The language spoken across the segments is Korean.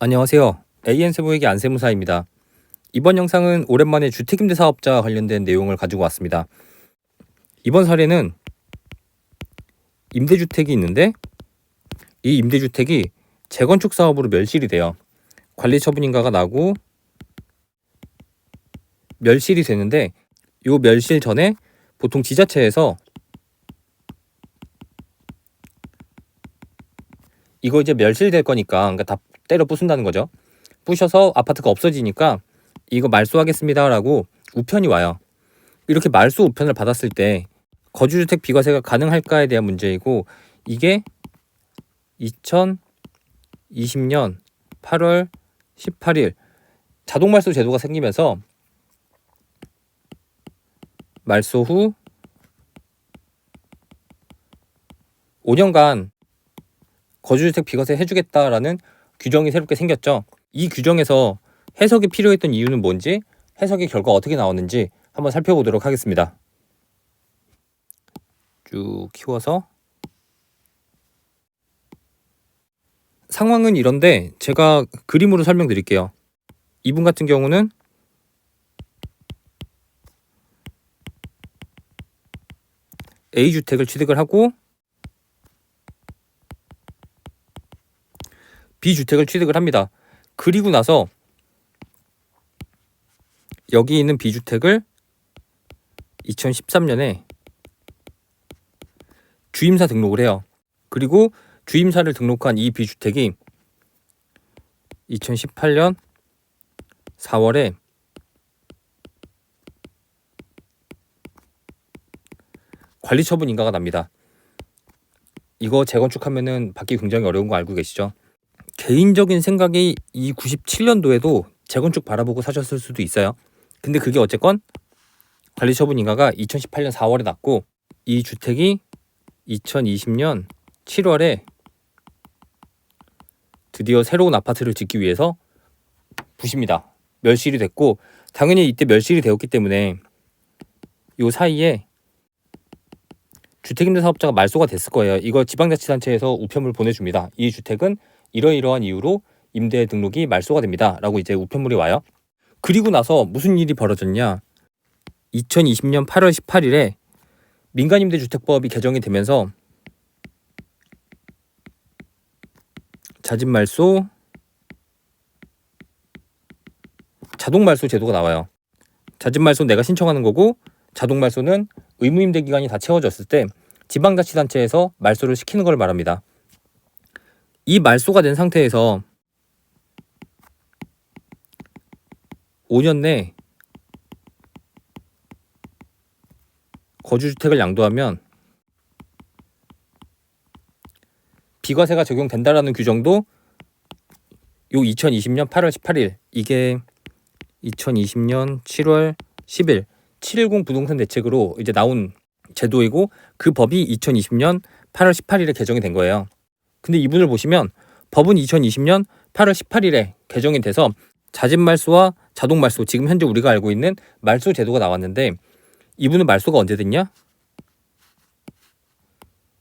안녕하세요. AN세무에게 안세무사입니다. 이번 영상은 오랜만에 주택임대 사업자 관련된 내용을 가지고 왔습니다. 이번 사례는 임대주택이 있는데 이 임대주택이 재건축 사업으로 멸실이 돼요. 관리 처분 인가가 나고 멸실이 되는데 요 멸실 전에 보통 지자체에서 이거 이제 멸실될 거니까 그러니까 다 때려 부순다는 거죠. 부셔서 아파트가 없어지니까 이거 말소하겠습니다라고 우편이 와요. 이렇게 말소 우편을 받았을 때 거주주택 비과세가 가능할까에 대한 문제이고 이게 2020년 8월 18일 자동 말소 제도가 생기면서 말소 후 5년간 거주주택 비과세 해주겠다라는 규정이 새롭게 생겼죠. 이 규정에서 해석이 필요했던 이유는 뭔지, 해석의 결과 어떻게 나왔는지 한번 살펴보도록 하겠습니다. 쭉 키워서 상황은 이런데 제가 그림으로 설명드릴게요. 이분 같은 경우는 A 주택을 취득을 하고 B 주택을 취득을 합니다. 그리고 나서 여기 있는 B 주택을 2013년에 주임사 등록을 해요. 그리고 주임사를 등록한 이 B 주택이 2018년 4월에 관리 처분 인가가 납니다. 이거 재건축하면은 받기 굉장히 어려운 거 알고 계시죠? 개인적인 생각이 이 97년도에도 재건축 바라보고 사셨을 수도 있어요. 근데 그게 어쨌건 관리 처분 인가가 2018년 4월에 났고 이 주택이 2020년 7월에 드디어 새로운 아파트를 짓기 위해서 부십니다. 멸실이 됐고 당연히 이때 멸실이 되었기 때문에 요 사이에 주택임대 사업자가 말소가 됐을 거예요. 이거 지방자치단체에서 우편물 보내줍니다. 이 주택은 이러이러한 이유로 임대 등록이 말소가 됩니다. 라고 이제 우편물이 와요. 그리고 나서 무슨 일이 벌어졌냐. 2020년 8월 18일에 민간임대주택법이 개정이 되면서 자진 말소 자동 말소 제도가 나와요. 자진 말소 내가 신청하는 거고 자동 말소는 의무 임대 기간이 다 채워졌을 때 지방자치단체에서 말소를 시키는 걸 말합니다. 이 말소가 된 상태에서 5년 내 거주주택을 양도하면 비과세가 적용된다라는 규정도 요 2020년 8월 18일 이게 2020년 7월 10일 710 부동산 대책으로 이제 나온 제도이고 그 법이 2020년 8월 18일에 개정이 된 거예요. 근데 이분을 보시면 법은 2020년 8월 18일에 개정이 돼서 자진 말소와 자동 말소 지금 현재 우리가 알고 있는 말소 제도가 나왔는데 이분은 말소가 언제 됐냐?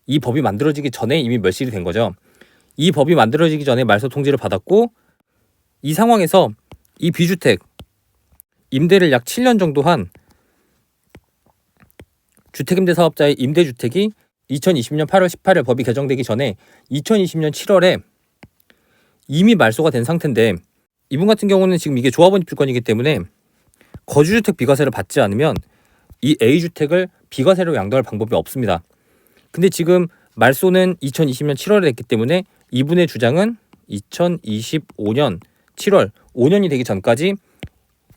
이 법이 만들어지기 전에 이미 멸실이 된 거죠. 이 법이 만들어지기 전에 말소 통지를 받았고 이 상황에서 이 비주택 임대를 약 7년 정도 한 주택임대 사업자의 임대주택이 2020년 8월 18일 법이 개정되기 전에 2020년 7월에 이미 말소가 된 상태인데 이분 같은 경우는 지금 이게 조합원 입주권이기 때문에 거주주택 비과세를 받지 않으면 이 A주택을 비과세로 양도할 방법이 없습니다. 근데 지금 말소는 2020년 7월에 됐기 때문에 이분의 주장은 2025년 7월 5년이 되기 전까지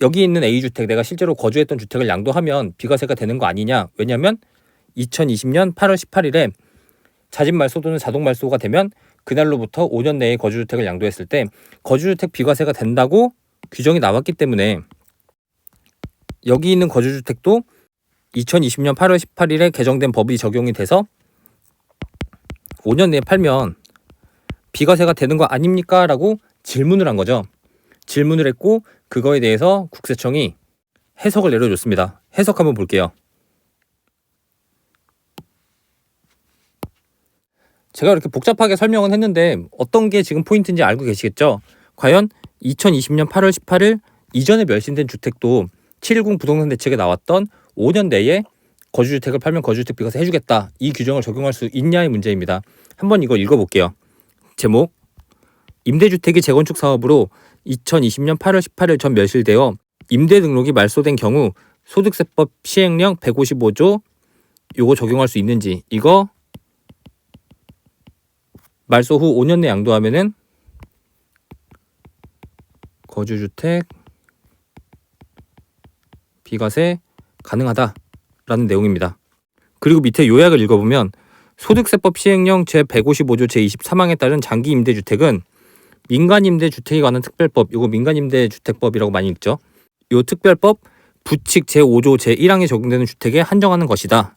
여기 있는 A주택 내가 실제로 거주했던 주택을 양도하면 비과세가 되는 거 아니냐? 왜냐면 2020년 8월 18일에 자진 말소 또는 자동 말소가 되면 그날로부터 5년 내에 거주주택을 양도했을 때 거주주택 비과세가 된다고 규정이 나왔기 때문에 여기 있는 거주주택도 2020년 8월 18일에 개정된 법이 적용이 돼서 5년 내에 팔면 비과세가 되는 거 아닙니까? 라고 질문을 한 거죠. 질문을 했고 그거에 대해서 국세청이 해석을 내려줬습니다. 해석 한번 볼게요. 제가 이렇게 복잡하게 설명은 했는데 어떤 게 지금 포인트인지 알고 계시겠죠? 과연 2020년 8월 18일 이전에 멸신된 주택도 710 부동산 대책에 나왔던 5년 내에 거주주택을 팔면 거주주택 비과세 해주겠다 이 규정을 적용할 수 있냐의 문제입니다. 한번 이거 읽어볼게요. 제목 임대주택이 재건축 사업으로 2020년 8월 18일 전 멸실되어 임대 등록이 말소된 경우 소득세법 시행령 155조 요거 적용할 수 있는지 이거 말소 후 5년 내 양도하면은 거주주택 비과세 가능하다라는 내용입니다. 그리고 밑에 요약을 읽어보면 소득세법 시행령 제155조 제23항에 따른 장기 임대주택은 민간 임대주택에 관한 특별법, 요거 민간 임대주택법이라고 많이 읽죠. 요 특별법 부칙 제5조 제1항에 적용되는 주택에 한정하는 것이다.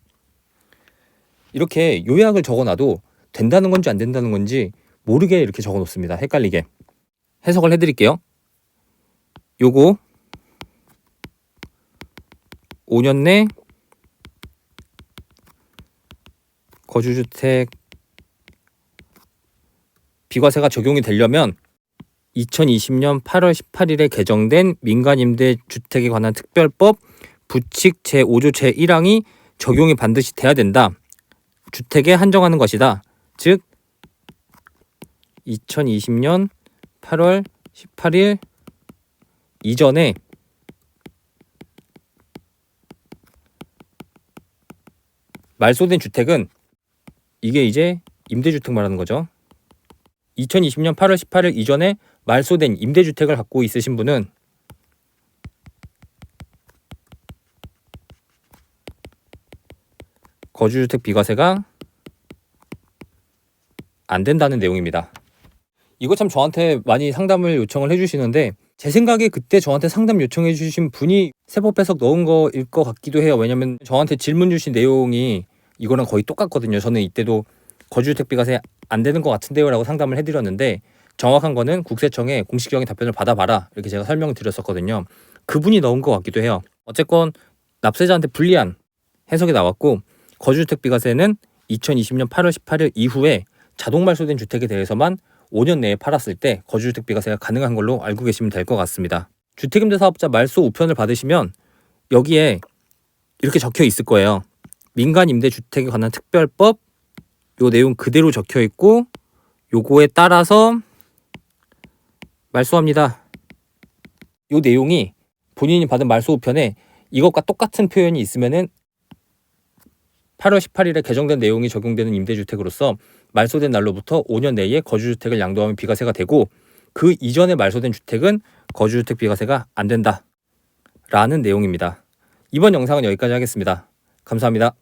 이렇게 요약을 적어놔도 된다는 건지 안 된다는 건지 모르게 이렇게 적어 놓습니다. 헷갈리게 해석을 해드릴게요. 요거 5년 내 거주주택 비과세가 적용이 되려면 2020년 8월 18일에 개정된 민간임대 주택에 관한 특별법 부칙 제5조 제1항이 적용이 반드시 돼야 된다. 주택에 한정하는 것이다. 즉 2020년 8월 18일 이전에 말소된 주택은 이게 이제 임대주택 말하는 거죠. 2020년 8월 18일 이전에 말소된 임대주택을 갖고 있으신 분은 거주주택 비과세가 안 된다는 내용입니다. 이거 참 저한테 많이 상담을 요청을 해주시는데 제 생각에 그때 저한테 상담 요청해 주신 분이 세법 해석 넣은 거일 것 같기도 해요. 왜냐면 저한테 질문 주신 내용이 이거랑 거의 똑같거든요. 저는 이때도 거주주택 비과세 안 되는 것 같은데요라고 상담을 해드렸는데 정확한 거는 국세청에 공식적인 답변을 받아봐라 이렇게 제가 설명을 드렸었거든요. 그분이 넣은 것 같기도 해요. 어쨌건 납세자한테 불리한 해석이 나왔고 거주주택 비과세는 2020년 8월 18일 이후에 자동 말소된 주택에 대해서만 5년 내에 팔았을 때 거주주택 비과세가 가능한 걸로 알고 계시면 될 것 같습니다. 주택임대 사업자 말소 우편을 받으시면 여기에 이렇게 적혀 있을 거예요. 민간 임대 주택에 관한 특별법 요 내용 그대로 적혀 있고 요거에 따라서 말소합니다. 요 내용이 본인이 받은 말소 우편에 이것과 똑같은 표현이 있으면은 8월 18일에 개정된 내용이 적용되는 임대주택으로서 말소된 날로부터 5년 내에 거주주택을 양도하면 비과세가 되고 그 이전에 말소된 주택은 거주주택 비과세가 안 된다. 라는 내용입니다. 이번 영상은 여기까지 하겠습니다. 감사합니다.